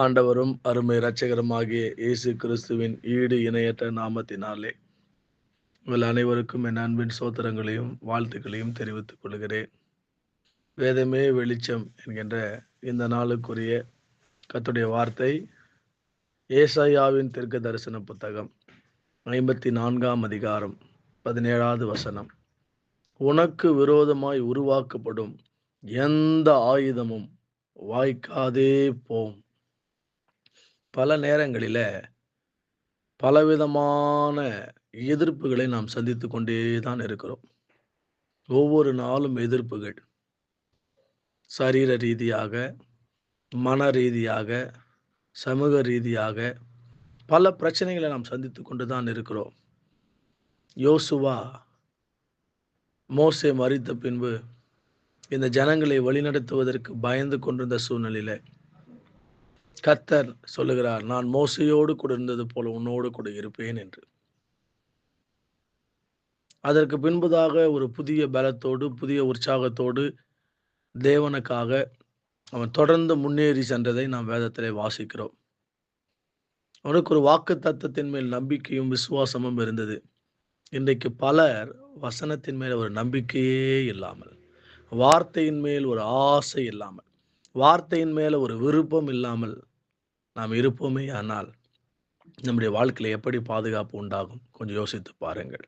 ஆண்டவரும் அருமை இரட்சகருமாகிய இயேசு கிறிஸ்துவின் ஈடு இணையற்ற நாமத்தினாலே உங்கள் அனைவருக்கும் என் அன்பின் சோத்திரங்களையும் வாழ்த்துக்களையும் தெரிவித்துக் கொள்கிறேன். வேதமே வெளிச்சம் என்கின்ற இந்த நாளுக்குரிய கத்துடைய வார்த்தை ஏசாயாவின் தெற்கு தரிசன புத்தகம் ஐம்பத்தி நான்காம் அதிகாரம் பதினேழாவது வசனம். உனக்கு விரோதமாய் உருவாக்கப்படும் எந்த ஆயுதமும் வாய்க்காதே போம். பல நேரங்களில் பலவிதமான எதிர்ப்புகளை நாம் சந்தித்து கொண்டே தான் இருக்கிறோம். ஒவ்வொரு நாளும் எதிர்ப்புகள். சரீர ரீதியாக மன ரீதியாக சமூக ரீதியாக பல பிரச்சனைகளை நாம் சந்தித்து கொண்டு தான் இருக்கிறோம். யோசுவா மோசே மறித்த பின்பு இந்த ஜனங்களை வழிநடத்துவதற்கு பயந்து கொண்டிருந்த சூழ்நிலையில் கத்தர் சொல்லுகிறார் நான் மோசையோடு கூட இருந்தது போல உன்னோடு கூட இருப்பேன் என்று. அதற்கு பின்புதாக ஒரு புதிய பலத்தோடு புதிய உற்சாகத்தோடு தேவனுக்காக அவன் தொடர்ந்து முன்னேறி சென்றதை நாம் வேதத்திலே வாசிக்கிறோம். அவனுக்கு ஒரு வாக்கு தத்துவத்தின் மேல் நம்பிக்கையும் விசுவாசமும் இருந்தது. இன்றைக்கு பலர் வசனத்தின் மேல் ஒரு நம்பிக்கையே இல்லாமல் வார்த்தையின் மேல் ஒரு ஆசை இல்லாமல் வார்த்தையின் மேல ஒரு விருப்பம் இல்லாமல் நாம் இருப்போமே ஆனால் நம்முடைய வாழ்க்கையில் எப்படி பாதுகாப்பு உண்டாகும்? கொஞ்சம் யோசித்து பாருங்கள்.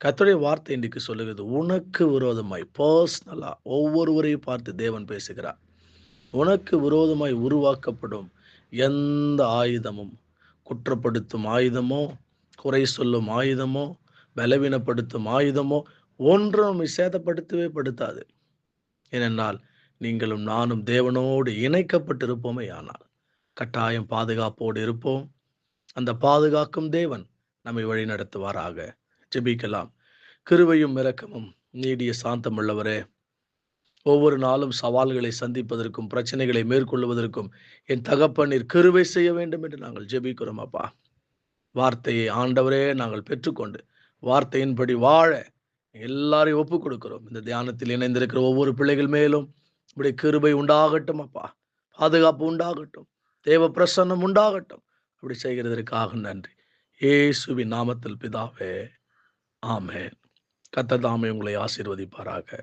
கத்துடைய வார்த்தை இன்றைக்கு சொல்லுகிறது உனக்கு விரோதமாய் பர்சனலாக ஒவ்வொருவரையும் பார்த்து தேவன் பேசுகிறார். உனக்கு விரோதமாய் உருவாக்கப்படும் எந்த ஆயுதமும் குற்றப்படுத்தும் ஆயுதமோ குறை சொல்லும் ஆயுதமோ பலவீனப்படுத்தும் ஆயுதமோ ஒன்றும் சேதப்படுத்தவே படுத்தாது. ஏனென்றால் நீங்களும் நானும் தேவனோடு இணைக்கப்பட்டிருப்போமே ஆனால் கட்டாயம் பாதுகாப்போடு இருப்போம். அந்த பாதுகாக்கும் தேவன் நம்மை வழி நடத்துவாராக. ஜெபிக்கலாம். கிருவையும் இரக்கமும் நீடிய சாந்தம் உள்ளவரே ஒவ்வொரு நாளும் சவால்களை சந்திப்பதற்கும் பிரச்சனைகளை மேற்கொள்வதற்கும் என் தகப்பனீர் கிருவை செய்ய வேண்டும் என்று நாங்கள் ஜெபிக்கிறோம் அப்பா. வார்த்தையை ஆண்டவரே நாங்கள் பெற்றுக்கொண்டு வார்த்தையின்படி வாழ எல்லாரையும் ஒப்பு கொடுக்கிறோம் இந்த தியானத்தில் இணைந்திருக்கிற ஒவ்வொரு பிள்ளைகள் மேலும் இப்படி கிருபை உண்டாகட்டும் அப்பா. பாதுகாப்பு உண்டாகட்டும். தேவ பிரசன்னம் உண்டாகட்டும். அப்படி செய்கிறதற்காக நன்றி. ஏசுவின் நாமத்தில் பிதாவே ஆமே கத்ததாமே உங்களை ஆசீர்வதிப்பாராக.